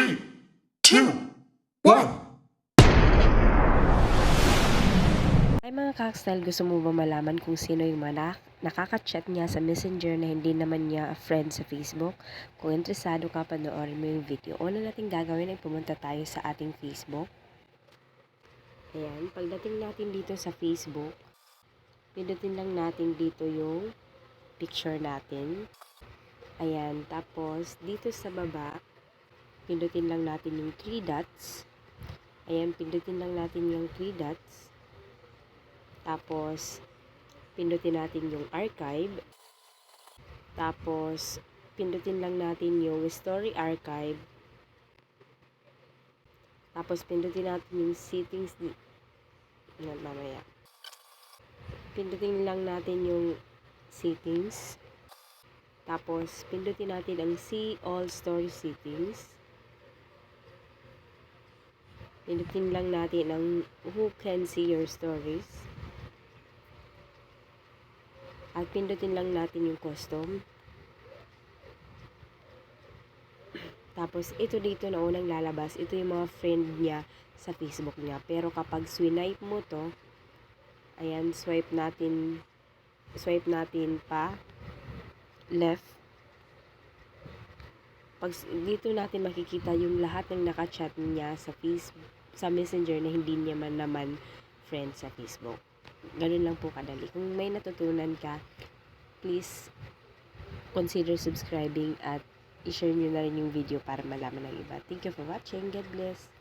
three, two, one. Ay mga kakstyle, gusto mo ba malaman kung sino yung mga nak- nakaka-chat niya sa messenger na hindi naman niya a friend sa Facebook? Kung interesado ka, panoorin mo yung video. Una natin gagawin ay pumunta tayo sa ating Facebook. Ayan, pagdating natin dito sa Facebook, pindutin lang natin dito yung picture natin. Ayan, tapos dito sa baba, pindutin lang natin yung three dots. Ayan, pindutin lang natin yung three dots. Tapos, pindutin natin yung archive. Tapos, pindutin lang natin yung story archive. Tapos, pindutin natin yung settings. Yan, mamaya. Pindutin lang natin yung settings. Tapos, pindutin natin ang see all story settings. Pindutin lang natin ang who can see your stories. At pindutin lang natin yung custom. Tapos, ito dito na unang lalabas. Ito yung mga friend niya sa Facebook niya. Pero kapag swipe mo to, ayan, swipe natin, swipe natin pa left. Pag dito natin makikita yung lahat ng nakachat niya sa Facebook, sa Messenger na hindi niya man naman friend sa Facebook. Ganun lang po kadali. Kung may natutunan ka, please consider subscribing at i-share nyo na rin yung video para malaman ng iba. Thank you for watching. God bless.